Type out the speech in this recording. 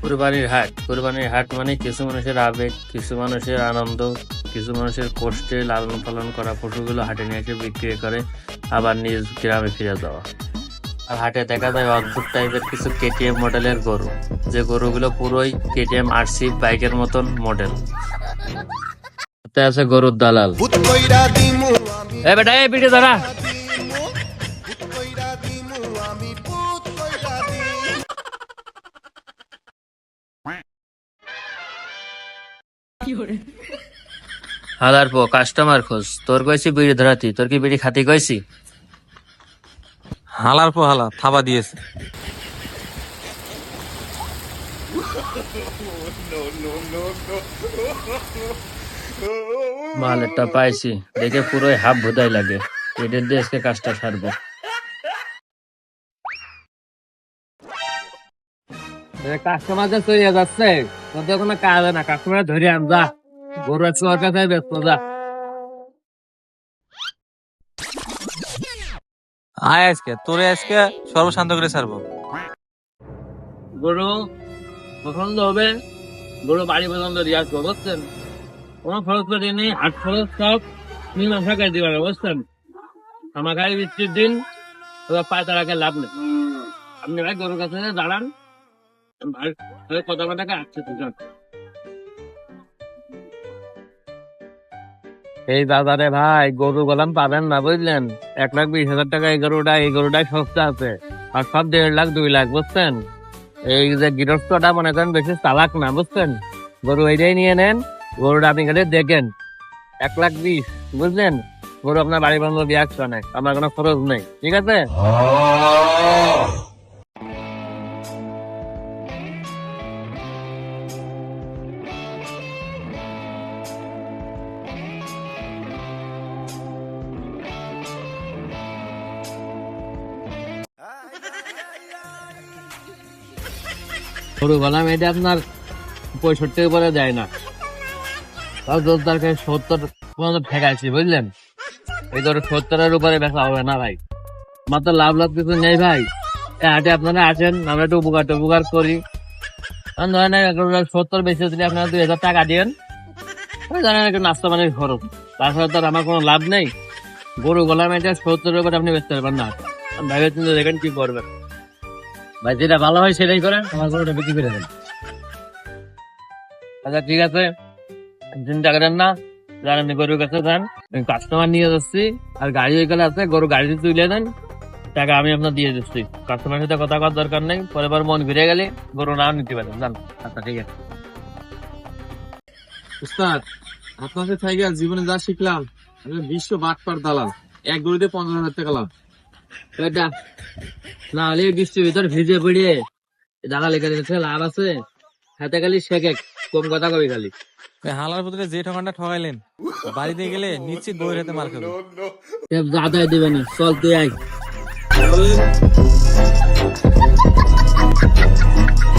কুরবানির হাট। কুরবানির হাট মানে কিছু মানুষের আবেগ কিছু মানুষের আনন্দ কিছু মানুষের কষ্টে লালন পালন করা পশুগুলো হাটে নিয়ে এসে বিক্রি করে আবার নিজ গ্রামে ফিরে যাওয়া। আর হাটে দেখা যায় অদ্ভুত টাইপের কিছু কেটিএম মডেলের গরু। যে গরুগুলো পুরোই কেটিএম আরসি বাইকের মতন মডেল। আছে গরুর দালাল। এ বেটা পিঠে দাঁড়া হালার পো কাস্টমার খোঁজ। তোর কইছি বিড়ি ধরাতি তোর কি বিড়ি খাতি কইছি? হালার পর হালা থাবা দিয়েছে। মালেরটা পাইছি দেখে পুরোই হাফ ভুদাই লাগে। এদের দিয়ে আজকে কাজটা সারবো। কাস্টমার যে চলে যাচ্ছে তোদের কোনো কাজ না কাস্টমার ধরে আন যা। গরু আছে ওর কাছে ব্যস্ত যা। আয় আজকে তোরে আজকে সর্বশান্ত করে ছাড়বো গরু পছন্দ হবে গরু বাড়ি পর্যন্ত রিয়াজ করব বুঝছেন কোনো খরচ পাতি নেই হাট খরচ সব মীমাংসা করে দিবার বুঝছেন আমার গাড়ি বৃষ্টির দিন ওরা পায়ে তারাকে লাভ নেই। আপনি ভাই গরুর কাছে দাঁড়ান। ভাই কথা কথাকে আসছে দুজন। এই বাজারে ভাই গরু গলাম পাবেন না বুঝলেন? এক লাখ বিশ হাজার টাকা এই গরুটা এই গরুটাই সস্তা আছে। আর সব দেড় লাখ দুই লাখ বুঝছেন? এই যে গৃহস্থটা মনে করেন বেশি চালাক না বুঝছেন? গরু এইটাই নিয়ে নেন গরুটা আপনি খালি দেখেন। এক লাখ বিশ বুঝলেন? গরু আপনার বাড়ি বন্ধ দিয়ে আসবে না আমার কোনো খরচ নেই ঠিক আছে? গরু গলাম এটা আপনার পঁয়ষট্টি উপরে দেয় না। তাও দশ দরকার সত্তর পর্যন্ত ঠেকাইছি, বুঝলেন? এই ধরো সত্তরের উপরে বেচা হবে না ভাই। আমার তো লাভ লাভ কিছু নেই ভাই। হাটে আপনারা আসেন, আমরা একটু উপকার টুপকার করি। ধরেন সত্তর বেশি দিলে আপনারা দুই হাজার টাকা দিয়েন। জানেন একটু নাস্তা পানির খরচ। তাছাড়া তো আমার কোনো লাভ নেই। গরু গলা মেয়েটা সত্তরের উপরে আপনি বেচতে পারবেন না। চিন্তা দেখেন কি করবেন। ভাই যেটা ভালো হয় সেটাই করেন। আমার গরুটা বিক্রি করে দেন। আচ্ছা ঠিক আছে। চিন্তা করেন না যান আপনি গরুর কাছে যান। কাস্টমার নিয়ে যাচ্ছি আর গাড়ি ওইখানে আছে গরু গাড়িতে তুলে দেন। টাকা আমি আপনার দিয়ে দিচ্ছি। কাস্টমারের সাথে কথা করার দরকার নেই পরে বার মন ঘুরে গেলে গরু নাও নিতে পারেন জান আচ্ছা ঠিক আছে। উস্তাদ আপনার থেকে জীবনে যা শিখলাম আমি বিশ্ব বাটপার দালাল। এক গরুতে পঞ্চাশ হাজার টাকা লাভ। এটা না হলে বৃষ্টির ভিতর ভিজে পড়িয়ে দাদা লেগে গেছে লাভ আছে? হাতে খালি শেখে কম কথা কবি খালি। হালার ভিতরে যে ঠকানটা ঠকাইলেন বাড়িতে গেলে নিশ্চিত বইয়ের হাতে মার খাবে। আদায় না চল তুই আয়।